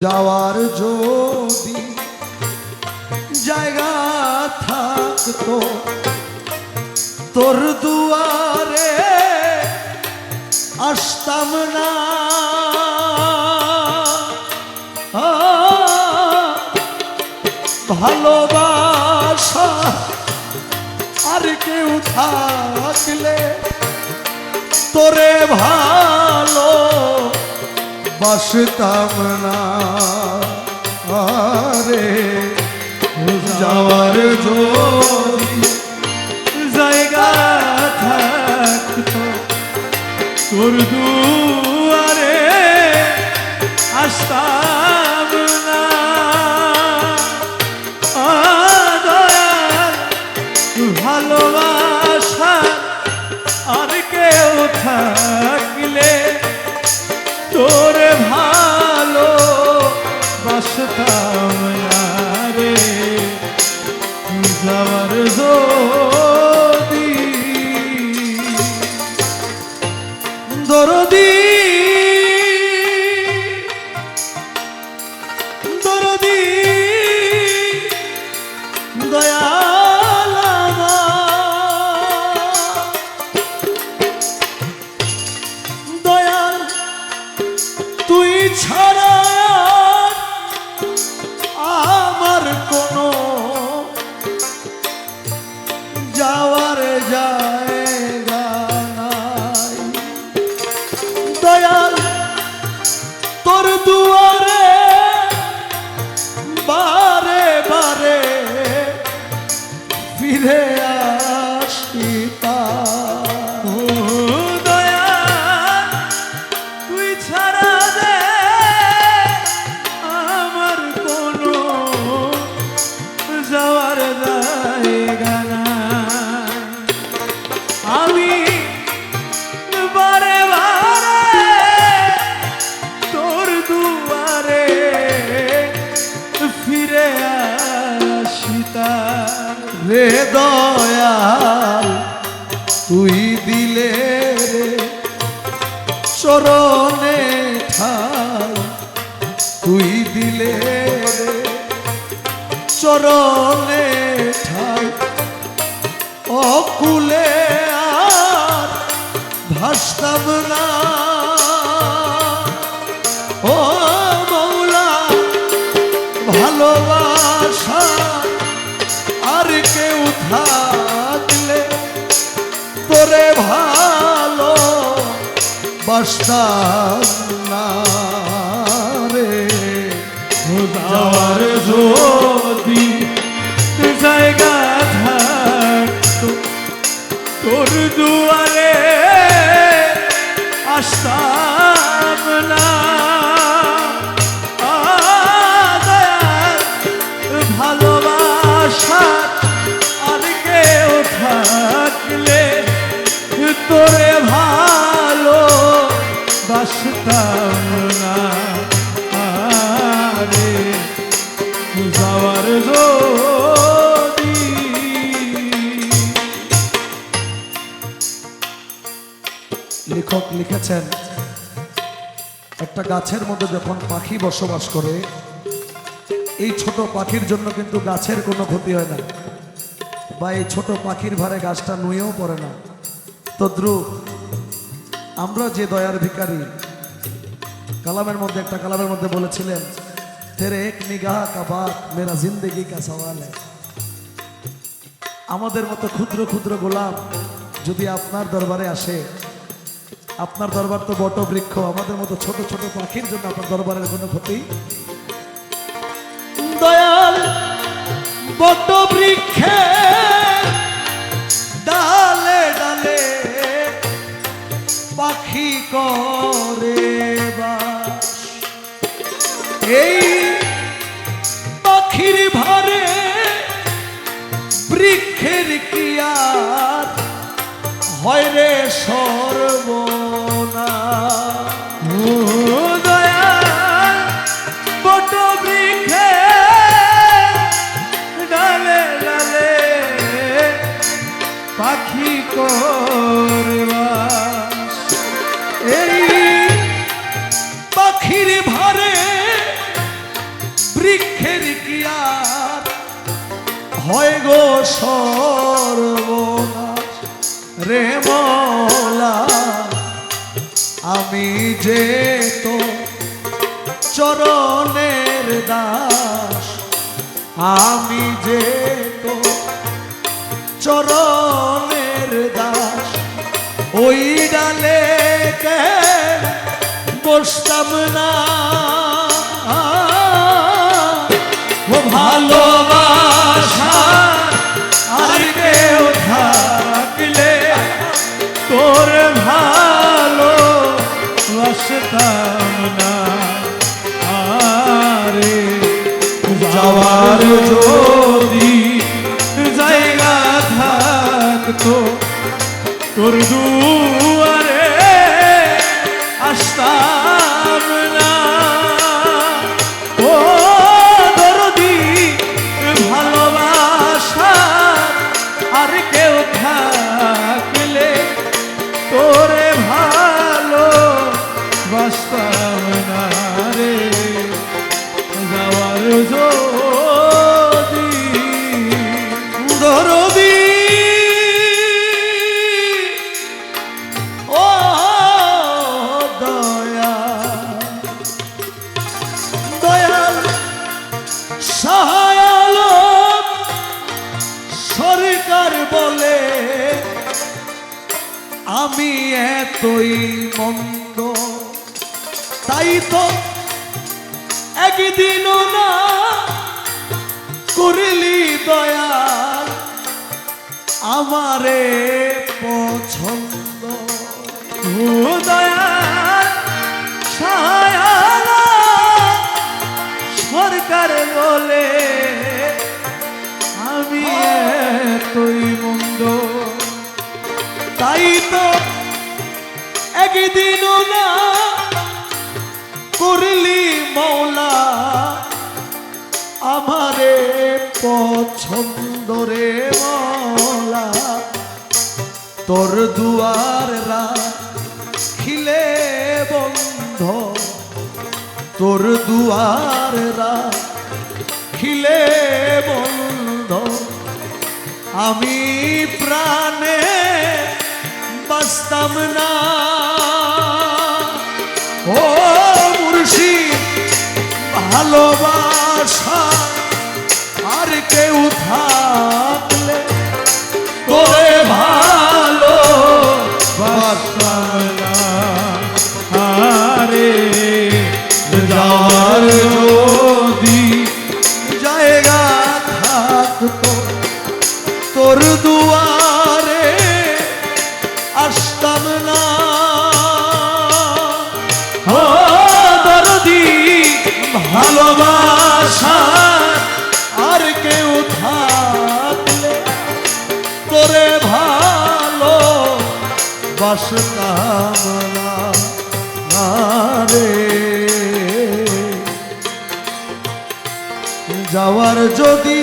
যাওয়ার যদি জায়গা থাকতো তোর দুয়ারে আসতাম না। ভালোবাসা আর কেউ থাকলে তোরে ভালো বাসতাম না। আরে রে দয়াল, তুই দিলে রে চরণে ঠাই। তুই দিলে রে চরণে ঠাই। অকুলে আর ভাসতাম না। ও মৌলা ভালোবাসা বাসতাম না রে। যাওয়ার যদি লেখক লিখেছেন, একটা গাছের মধ্যে যখন পাখি বসবাস করে, এই ছোট পাখির জন্য কিন্তু গাছের কোনো ক্ষতি হয় না। বা এই ছোট পাখির ভারে গাছটা নুয়েও পড়ে না। তদ্রুপ আমরা যে দয়ার ভিকারি কালামের মধ্যে, একটা কালামের মধ্যে বলেছিলেন তেরে এক নিগাহ কাবাক মেরা জিন্দগি কা সওয়াল আমাদের মতো ক্ষুদ্র ক্ষুদ্র গোলাপ যদি আপনার দরবারে আসে আপনার দরবার তো বট বৃক্ষ, আমাদের মতো ছোট ছোট পাখির জন্য আপনার দরবারের কোনো ক্ষতি? দয়াল, বট বৃক্ষে ডালে ডালে পাখি করে এই পাখির ভারে বৃক্ষের কিয়ার হয় রে সর্বনা হয় গো সর্বনাশ। রে মলা, আমি যে তো চরণের দাস, আমি যে তো চরণের দাস। ওই ডালে কে বসতাম না? বাসতাম না আরে যাওয়ার যদি জায়গা থাকতো তোর দুয়ারে বলে, আমি এতই মন্দ। তাই তো একদিনও না করলি দয়া আমারে পছন্দ। সহায়ালা সরকার বলে, আমি মন্দ তাই তো একদিনও না করলি মৌলা আমারে পছন্দ রে মৌলা। তোর দুয়ার খিলে বন্ধ। তোর দুয়ার খিলে বন্ধ। আমি প্রাণে বাস্তব না। ও মুর্শি ভালোবাসা আর কেউ থাকলে তোরে ভালো বাসতাম না। আরে যাওয়ার যাওয়ার যদি